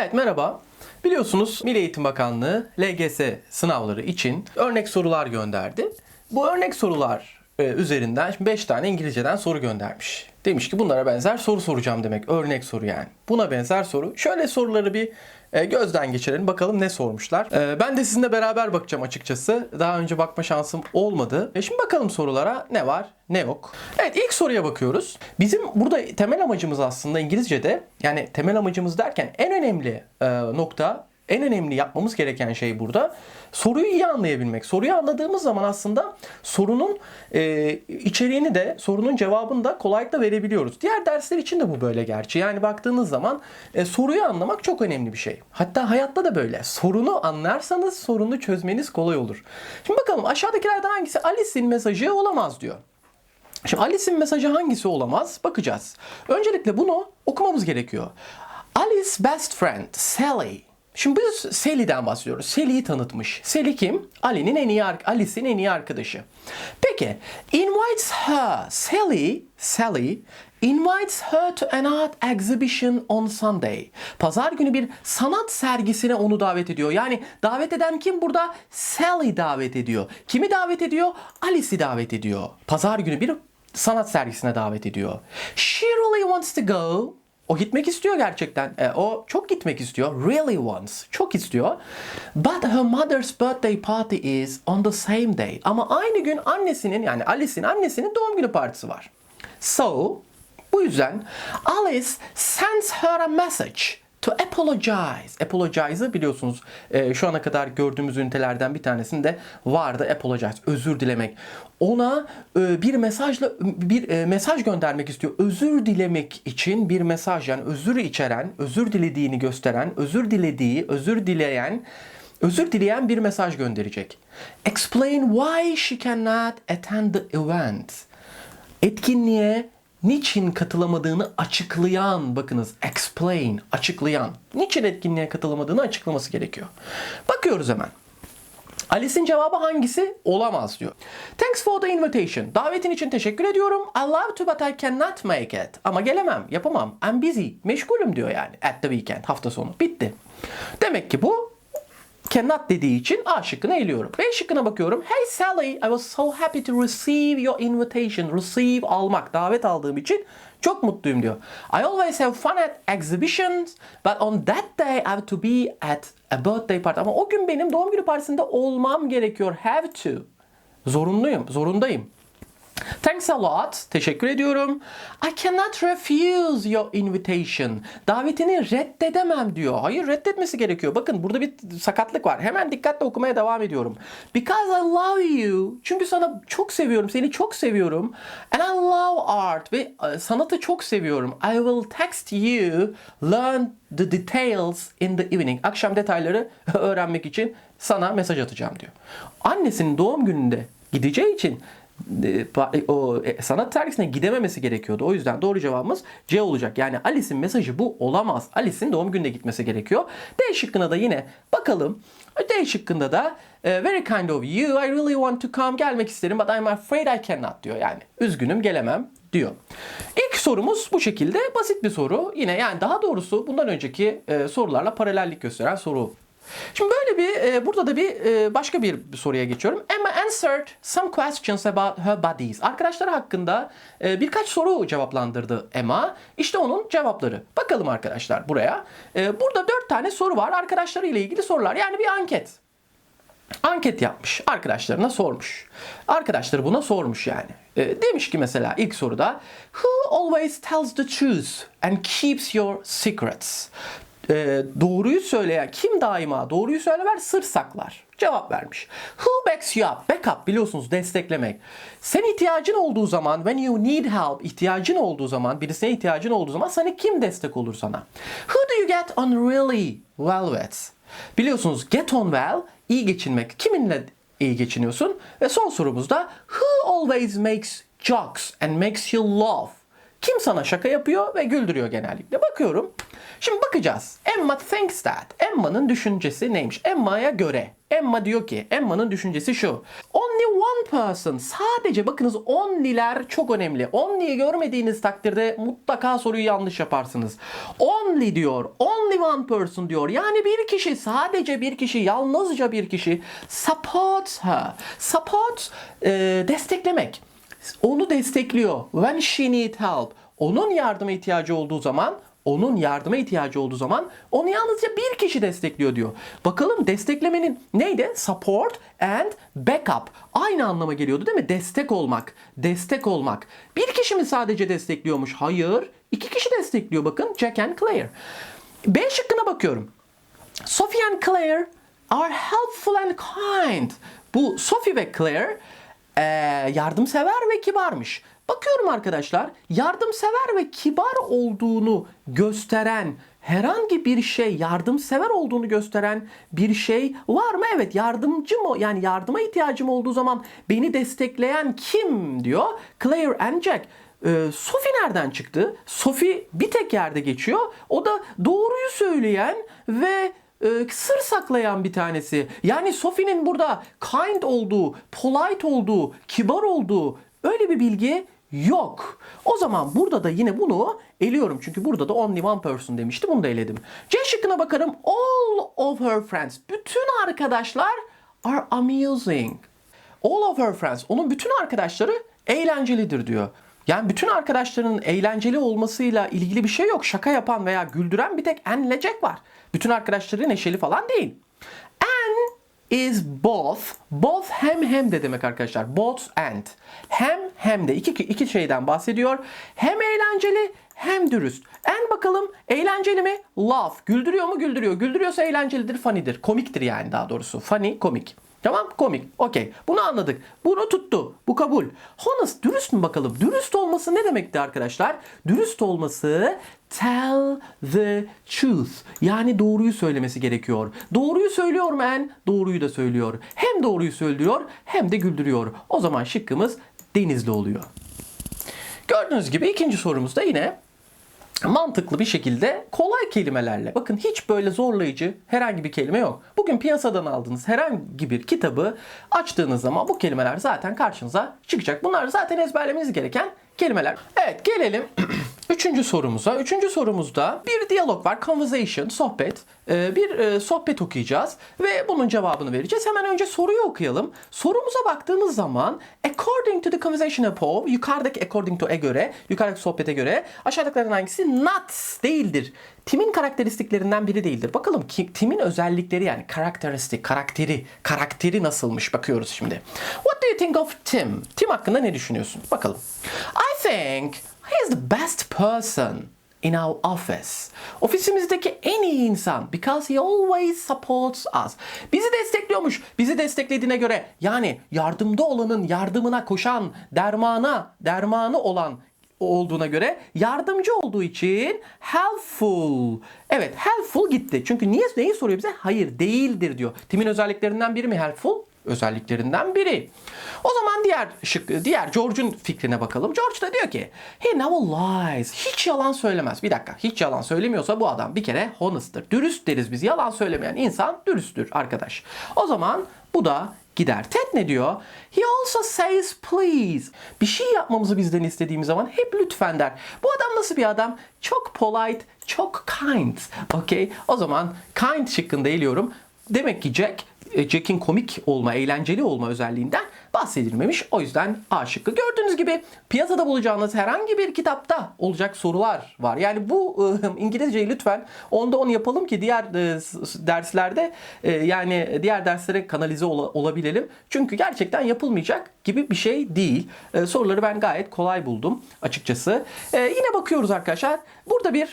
Evet merhaba. Biliyorsunuz Milli Eğitim Bakanlığı LGS sınavları için örnek sorular gönderdi. Bu örnek sorular e, üzerinden 5 tane İngilizceden soru göndermiş. Demiş ki bunlara benzer soru soracağım demek. Örnek soru yani. Buna benzer soru. Şöyle soruları bir e, gözden geçirelim. Bakalım ne sormuşlar. E, ben de sizinle beraber bakacağım açıkçası. Daha önce bakma şansım olmadı. E, şimdi bakalım sorulara ne var ne yok. Evet ilk soruya bakıyoruz. Bizim burada temel amacımız aslında İngilizce'de yani temel amacımız derken en önemli e, nokta en önemli yapmamız gereken şey burada soruyu iyi anlayabilmek. Soruyu anladığımız zaman aslında sorunun e, içeriğini de sorunun cevabını da kolaylıkla verebiliyoruz. Diğer dersler için de bu böyle gerçi. Yani baktığınız zaman e, soruyu anlamak çok önemli bir şey. Hatta hayatta da böyle. Sorunu anlarsanız sorunu çözmeniz kolay olur. Şimdi bakalım aşağıdakilerden hangisi Alice'in mesajı olamaz diyor. Şimdi Alice'in mesajı hangisi olamaz? Bakacağız. Öncelikle bunu okumamız gerekiyor. Alice best friend Sally. Şimdi biz Sally'den bahsediyoruz. Sally'yi tanıtmış. Sally kim? Ali'nin en iyi Alice'in en iyi arkadaşı. Peki, invites her. Sally, Sally invites her to an art exhibition on Sunday. Pazar günü bir sanat sergisine onu davet ediyor. Yani davet eden kim burada? Sally davet ediyor. Kimi davet ediyor? Alice'i davet ediyor. Pazar günü bir sanat sergisine davet ediyor. She really wants to go. O gitmek istiyor gerçekten. E, o çok gitmek istiyor. Really wants. Çok istiyor. But her mother's birthday party is on the same day. Ama aynı gün annesinin yani Alice'in annesinin doğum günü partisi var. So bu yüzden Alice sends her a message to apologize. Apologize'ı biliyorsunuz e, şu ana kadar gördüğümüz ünitelerden bir tanesinde vardı apologize. Özür dilemek. Ona e, bir mesajla bir e, mesaj göndermek istiyor. Özür dilemek için bir mesaj yani özür içeren, özür dilediğini gösteren, özür dilediği, özür dileyen özür dileyen bir mesaj gönderecek. Explain why she cannot attend the event. Etkinliğe niçin katılamadığını açıklayan, bakınız explain, açıklayan. Niçin etkinliğe katılamadığını açıklaması gerekiyor. Bakıyoruz hemen. Alice'in cevabı hangisi? Olamaz diyor. Thanks for the invitation. Davetin için teşekkür ediyorum. I love to but I cannot make it. Ama gelemem, yapamam. I'm busy. Meşgulüm diyor yani. At the weekend, hafta sonu. Bitti. Demek ki bu cannot dediği için A şıkkını eliyorum. B şıkkına bakıyorum. Hey Sally, I was so happy to receive your invitation. Receive almak, davet aldığım için çok mutluyum diyor. I always have fun at exhibitions, but on that day I have to be at a birthday party. Ama o gün benim doğum günü partisinde olmam gerekiyor. Have to. Zorunluyum, zorundayım. Thanks a lot. Teşekkür ediyorum. I cannot refuse your invitation. Davetini reddedemem diyor. Hayır reddetmesi gerekiyor. Bakın burada bir sakatlık var. Hemen dikkatle okumaya devam ediyorum. Because I love you. Çünkü sana çok seviyorum. Seni çok seviyorum. And I love art. Ve e, sanatı çok seviyorum. I will text you. Learn the details in the evening. Akşam detayları öğrenmek için sana mesaj atacağım diyor. Annesinin doğum gününde gideceği için o e, sanat sergisine gidememesi gerekiyordu. O yüzden doğru cevabımız C olacak. Yani Alice'in mesajı bu olamaz. Alice'in doğum gününe gitmesi gerekiyor. D şıkkına da yine bakalım. D şıkkında da e, very kind of you. I really want to come. Gelmek isterim but I'm afraid I cannot diyor. Yani üzgünüm gelemem diyor. İlk sorumuz bu şekilde basit bir soru. Yine yani daha doğrusu bundan önceki e, sorularla paralellik gösteren soru Şimdi böyle bir e, burada da bir e, başka bir soruya geçiyorum. Emma answered some questions about her buddies. Arkadaşları hakkında e, birkaç soru cevaplandırdı Emma. İşte onun cevapları. Bakalım arkadaşlar buraya. E, burada dört tane soru var. Arkadaşları ile ilgili sorular. Yani bir anket. Anket yapmış. Arkadaşlarına sormuş. Arkadaşları buna sormuş yani. E, demiş ki mesela ilk soruda Who always tells the truth and keeps your secrets? E, doğruyu söyleyen kim daima doğruyu söyler sır saklar. Cevap vermiş. Who backs you up? Backup biliyorsunuz desteklemek. Sen ihtiyacın olduğu zaman when you need help ihtiyacın olduğu zaman birisine ihtiyacın olduğu zaman sana kim destek olur sana? Who do you get on really well with? Biliyorsunuz get on well iyi geçinmek. Kiminle iyi geçiniyorsun? Ve son sorumuzda who always makes jokes and makes you laugh? Kim sana şaka yapıyor ve güldürüyor genellikle? Bakıyorum. Şimdi bakacağız. Emma thinks that. Emma'nın düşüncesi neymiş? Emma'ya göre. Emma diyor ki, Emma'nın düşüncesi şu. Only one person sadece bakınız only'ler çok önemli. Only'yi görmediğiniz takdirde mutlaka soruyu yanlış yaparsınız. Only diyor. Only one person diyor. Yani bir kişi sadece bir kişi yalnızca bir kişi supports her. Support e, desteklemek. Onu destekliyor. When she need help. Onun yardıma ihtiyacı olduğu zaman onun yardıma ihtiyacı olduğu zaman onu yalnızca bir kişi destekliyor diyor. Bakalım desteklemenin neydi? Support and backup. Aynı anlama geliyordu değil mi? Destek olmak. Destek olmak. Bir kişi mi sadece destekliyormuş? Hayır. iki kişi destekliyor bakın. Jack and Claire. B şıkkına bakıyorum. Sophie and Claire are helpful and kind. Bu Sophie ve Claire eee, yardımsever ve kibarmış. Bakıyorum arkadaşlar yardımsever ve kibar olduğunu gösteren herhangi bir şey yardımsever olduğunu gösteren bir şey var mı? Evet yardımcı mı? Yani yardıma ihtiyacım olduğu zaman beni destekleyen kim diyor? Claire and Jack. Ee, Sophie nereden çıktı? Sophie bir tek yerde geçiyor. O da doğruyu söyleyen ve e, sır saklayan bir tanesi. Yani Sophie'nin burada kind olduğu, polite olduğu, kibar olduğu öyle bir bilgi yok. O zaman burada da yine bunu eliyorum. Çünkü burada da only one person demişti. Bunu da eledim. C şıkkına bakarım. All of her friends. Bütün arkadaşlar are amusing. All of her friends. Onun bütün arkadaşları eğlencelidir diyor. Yani bütün arkadaşlarının eğlenceli olmasıyla ilgili bir şey yok. Şaka yapan veya güldüren bir tek Jack var. Bütün arkadaşları neşeli falan değil. Anne is both. Both hem hem de demek arkadaşlar. Both and. Hem hem de iki, iki şeyden bahsediyor. Hem eğlenceli hem dürüst. En bakalım eğlenceli mi? Laugh. Güldürüyor mu? Güldürüyor. Güldürüyorsa eğlencelidir, funny'dir. Komiktir yani daha doğrusu. Funny, komik. Tamam komik. Okey. Bunu anladık. Bunu tuttu. Bu kabul. Honest dürüst mü bakalım? Dürüst olması ne demekti arkadaşlar? Dürüst olması tell the truth. Yani doğruyu söylemesi gerekiyor. Doğruyu söylüyor mu en? Doğruyu da söylüyor. Hem doğruyu söylüyor hem de güldürüyor. O zaman şıkkımız denizli oluyor. Gördüğünüz gibi ikinci sorumuzda yine mantıklı bir şekilde kolay kelimelerle. Bakın hiç böyle zorlayıcı herhangi bir kelime yok. Bugün piyasadan aldığınız herhangi bir kitabı açtığınız zaman bu kelimeler zaten karşınıza çıkacak. Bunlar zaten ezberlemeniz gereken kelimeler. Evet gelelim üçüncü sorumuza. Üçüncü sorumuzda bir diyalog var. Conversation, sohbet. Ee, Bir e, sohbet okuyacağız ve bunun cevabını vereceğiz. Hemen önce soruyu okuyalım. Sorumuza baktığımız zaman according to the conversation above, yukarıdaki according to'e göre, yukarıdaki sohbete göre aşağıdakilerden hangisi not değildir? Tim'in karakteristiklerinden biri değildir. Bakalım ki, Tim'in özellikleri yani karakteristik, karakteri, karakteri nasılmış bakıyoruz şimdi. What do you think of Tim? Tim hakkında ne düşünüyorsun? Bakalım. I think he is the best person in our office. Ofisimizdeki en iyi insan because he always supports us. Bizi destekliyormuş. Bizi desteklediğine göre yani yardımda olanın yardımına koşan, dermana, dermanı olan olduğuna göre yardımcı olduğu için helpful. Evet helpful gitti. Çünkü niye neyi soruyor bize? Hayır değildir diyor. Tim'in özelliklerinden biri mi helpful? Özelliklerinden biri. O zaman diğer şık, diğer George'un fikrine bakalım. George da diyor ki he never lies. Hiç yalan söylemez. Bir dakika. Hiç yalan söylemiyorsa bu adam bir kere honest'tır. Dürüst deriz biz. Yalan söylemeyen insan dürüsttür arkadaş. O zaman bu da gider. Ted ne diyor? He also says please. Bir şey yapmamızı bizden istediğimiz zaman hep lütfen der. Bu adam nasıl bir adam? Çok polite, çok kind. Okay? O zaman kind şıkkında eliyorum. Demek ki Jack Jack'in komik olma, eğlenceli olma özelliğinden bahsedilmemiş. O yüzden A şıkkı. Gördüğünüz gibi piyasada bulacağınız herhangi bir kitapta olacak sorular var. Yani bu e, İngilizceyi lütfen onda onu yapalım ki diğer e, derslerde e, yani diğer derslere kanalize ola- olabilelim. Çünkü gerçekten yapılmayacak gibi bir şey değil. E, soruları ben gayet kolay buldum açıkçası. Yine bakıyoruz arkadaşlar. Burada bir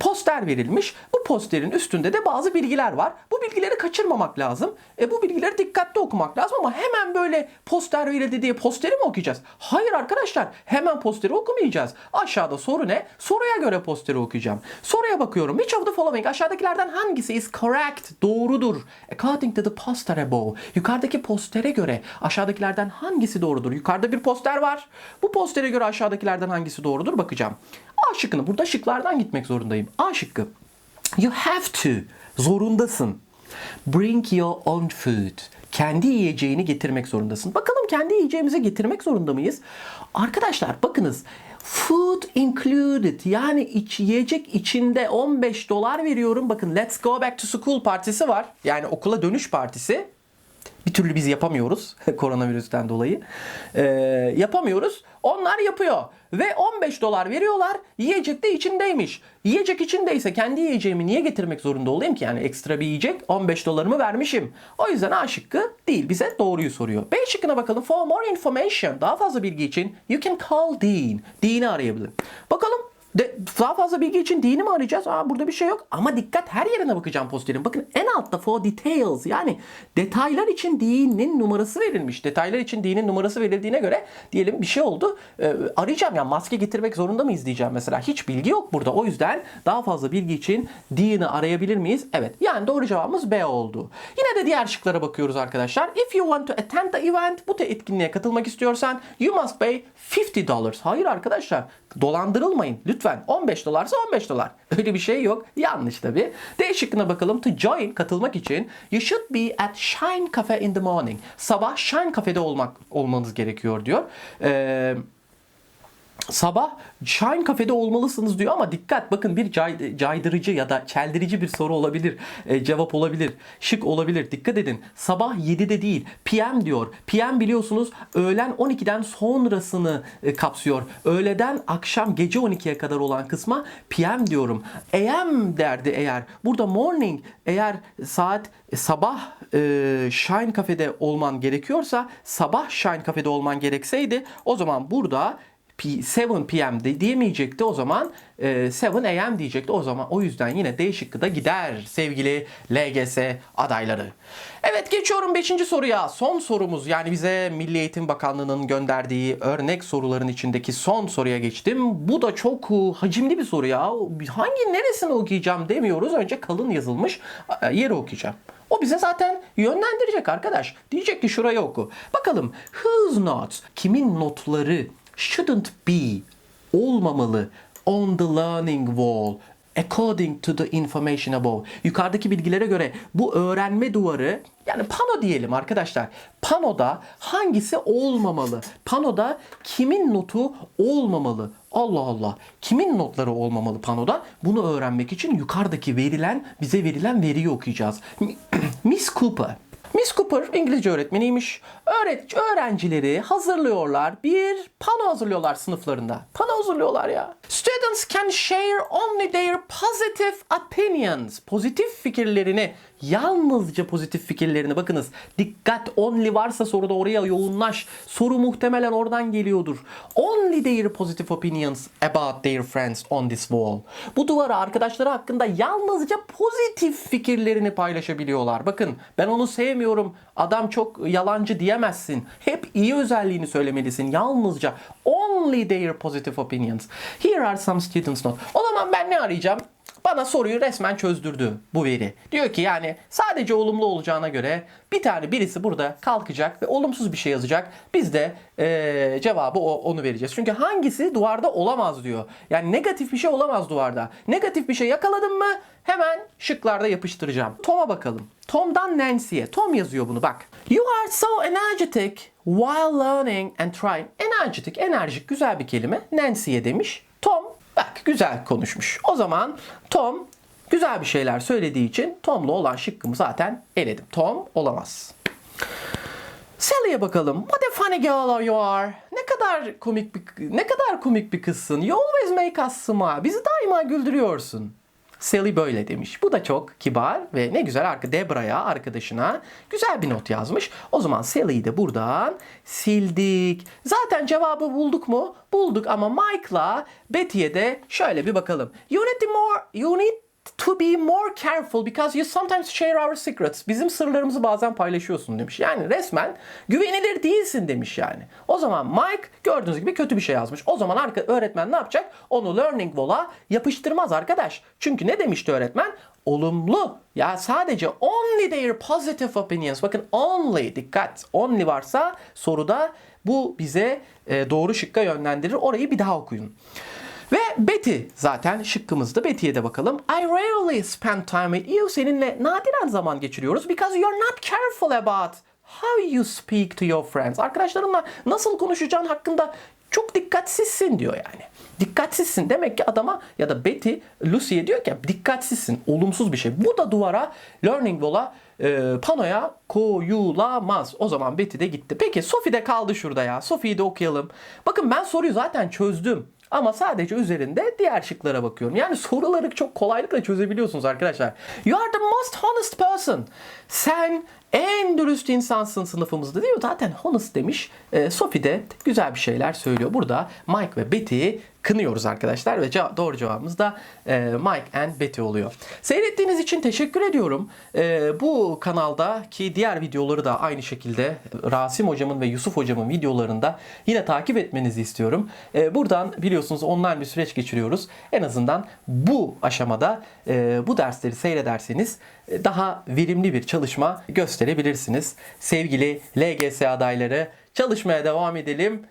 poster verilmiş. Bu posterin üstünde de bazı bilgiler var. Bu bilgileri kaçırmamak lazım. Bu bilgileri dikkatli okumak lazım ama hemen böyle poster verildi diye posteri mi okuyacağız? Hayır arkadaşlar hemen posteri okumayacağız. Aşağıda soru ne? Soruya göre posteri okuyacağım. Soruya bakıyorum. Which of the following aşağıdakilerden hangisi is correct? Doğrudur. According to the poster above. Yukarıdaki postere göre aşağıdakilerden hangisi doğrudur? Yukarıda bir poster var. Bu postere göre aşağıdakilerden hangisi doğrudur bakacağım. A şıkkını burada şıklardan gitmek zorundayım. A şıkkı. You have to. Zorundasın. Bring your own food. Kendi yiyeceğini getirmek zorundasın. Bakalım kendi yiyeceğimizi getirmek zorunda mıyız? Arkadaşlar bakınız. Food included yani iç, yiyecek içinde 15 dolar veriyorum. Bakın Let's Go Back to School partisi var. Yani okula dönüş partisi. Bir türlü biz yapamıyoruz koronavirüsten dolayı. Ee, yapamıyoruz. Onlar yapıyor. Ve 15 dolar veriyorlar. Yiyecek de içindeymiş. Yiyecek içindeyse kendi yiyeceğimi niye getirmek zorunda olayım ki? Yani ekstra bir yiyecek 15 dolarımı vermişim. O yüzden A şıkkı değil. Bize doğruyu soruyor. B şıkkına bakalım. For more information. Daha fazla bilgi için you can call Dean. Dean'i arayabilirim. Bakalım de, daha fazla bilgi için dini mi arayacağız? Aa, burada bir şey yok. Ama dikkat her yerine bakacağım posterin. Bakın en altta for details yani detaylar için dinin numarası verilmiş. Detaylar için dinin numarası verildiğine göre diyelim bir şey oldu. Ee, arayacağım yani maske getirmek zorunda mıyız diyeceğim mesela. Hiç bilgi yok burada. O yüzden daha fazla bilgi için dini arayabilir miyiz? Evet. Yani doğru cevabımız B oldu. Yine de diğer şıklara bakıyoruz arkadaşlar. If you want to attend the event, bu etkinliğe katılmak istiyorsan you must pay 50 dollars. Hayır arkadaşlar dolandırılmayın lütfen. 15 dolarsa 15 dolar. Öyle bir şey yok. Yanlış tabi. D şıkkına bakalım. To join katılmak için you should be at Shine Cafe in the morning. Sabah Shine Cafe'de olmak olmanız gerekiyor diyor. Eee Sabah Shine Cafe'de olmalısınız diyor ama dikkat bakın bir cay- caydırıcı ya da çeldirici bir soru olabilir. E, cevap olabilir. Şık olabilir. Dikkat edin. Sabah 7'de değil. PM diyor. PM biliyorsunuz öğlen 12'den sonrasını e, kapsıyor. Öğleden akşam gece 12'ye kadar olan kısma PM diyorum. AM derdi eğer. Burada morning eğer saat e, sabah e, Shine Cafe'de olman gerekiyorsa sabah Shine Cafe'de olman gerekseydi o zaman burada 7 p.m. de diyemeyecekti o zaman e, 7 a.m. diyecekti o zaman o yüzden yine D şıkkı da gider sevgili LGS adayları. Evet geçiyorum 5. soruya son sorumuz yani bize Milli Eğitim Bakanlığı'nın gönderdiği örnek soruların içindeki son soruya geçtim. Bu da çok e, hacimli bir soru ya hangi neresini okuyacağım demiyoruz önce kalın yazılmış e, yeri okuyacağım. O bize zaten yönlendirecek arkadaş. Diyecek ki şurayı oku. Bakalım whose notes kimin notları shouldn't be olmamalı on the learning wall according to the information above. Yukarıdaki bilgilere göre bu öğrenme duvarı yani pano diyelim arkadaşlar. Panoda hangisi olmamalı? Panoda kimin notu olmamalı? Allah Allah. Kimin notları olmamalı panoda? Bunu öğrenmek için yukarıdaki verilen, bize verilen veriyi okuyacağız. Miss Cooper Miss Cooper İngilizce öğretmeniymiş. Öğret öğrencileri hazırlıyorlar. Bir pano hazırlıyorlar sınıflarında. Pano hazırlıyorlar ya. Students can share only their positive opinions. Pozitif fikirlerini yalnızca pozitif fikirlerini bakınız. Dikkat only varsa soruda oraya yoğunlaş. Soru muhtemelen oradan geliyordur. Only their positive opinions about their friends on this wall. Bu duvara arkadaşları hakkında yalnızca pozitif fikirlerini paylaşabiliyorlar. Bakın ben onu sevmiyorum. Adam çok yalancı diyemezsin. Hep iyi özelliğini söylemelisin. Yalnızca only their positive opinions. Here are some students notes. O zaman ben ne arayacağım? Bana soruyu resmen çözdürdü bu veri. Diyor ki yani sadece olumlu olacağına göre bir tane birisi burada kalkacak ve olumsuz bir şey yazacak. Biz de ee, cevabı o, onu vereceğiz. Çünkü hangisi duvarda olamaz diyor. Yani negatif bir şey olamaz duvarda. Negatif bir şey yakaladım mı hemen şıklarda yapıştıracağım. Tom'a bakalım. Tom'dan Nancy'ye. Tom yazıyor bunu bak. You are so energetic while learning and trying. Energetic, enerjik güzel bir kelime. Nancy'ye demiş. Bak güzel konuşmuş. O zaman Tom güzel bir şeyler söylediği için Tom'la olan şıkkımı zaten eledim. Tom olamaz. Sally'e bakalım. What a funny girl you are. Ne kadar komik bir ne kadar komik bir kızsın. You always make us smile. Bizi daima güldürüyorsun. Sally böyle demiş. Bu da çok kibar ve ne güzel arka Debra'ya arkadaşına güzel bir not yazmış. O zaman Sally'yi de buradan sildik. Zaten cevabı bulduk mu? Bulduk ama Mike'la Betty'ye de şöyle bir bakalım. You need, more, you need to be more careful because you sometimes share our secrets. Bizim sırlarımızı bazen paylaşıyorsun demiş. Yani resmen güvenilir değilsin demiş yani. O zaman Mike gördüğünüz gibi kötü bir şey yazmış. O zaman arka öğretmen ne yapacak? Onu learning wall'a yapıştırmaz arkadaş. Çünkü ne demişti öğretmen? Olumlu. Ya sadece only their positive opinions. Bakın only dikkat. Only varsa soruda bu bize e, doğru şıkka yönlendirir. Orayı bir daha okuyun. Ve Betty zaten şıkkımızdı. Betty'ye de bakalım. I rarely spend time with you. Seninle nadiren zaman geçiriyoruz. Because you're not careful about how you speak to your friends. Arkadaşlarınla nasıl konuşacağın hakkında çok dikkatsizsin diyor yani. Dikkatsizsin. Demek ki adama ya da Betty Lucy'ye diyor ki dikkatsizsin. Olumsuz bir şey. Bu da duvara Learning Wall'a e, panoya koyulamaz. O zaman Betty de gitti. Peki Sophie de kaldı şurada ya. Sophie'yi de okuyalım. Bakın ben soruyu zaten çözdüm. Ama sadece üzerinde diğer şıklara bakıyorum. Yani soruları çok kolaylıkla çözebiliyorsunuz arkadaşlar. You are the most honest person. Sen en dürüst insansın sınıfımızda değil mi? Zaten honest demiş. Ee, Sophie de güzel bir şeyler söylüyor. Burada Mike ve Betty'yi kınıyoruz arkadaşlar ve ceva- doğru cevabımız da e, Mike and Betty oluyor. Seyrettiğiniz için teşekkür ediyorum. E, bu kanaldaki diğer videoları da aynı şekilde Rasim hocamın ve Yusuf hocamın videolarında yine takip etmenizi istiyorum. E, buradan biliyorsunuz online bir süreç geçiriyoruz. En azından bu aşamada e, bu dersleri seyrederseniz e, daha verimli bir çalışma gösterebilirsiniz. Sevgili LGS adayları çalışmaya devam edelim.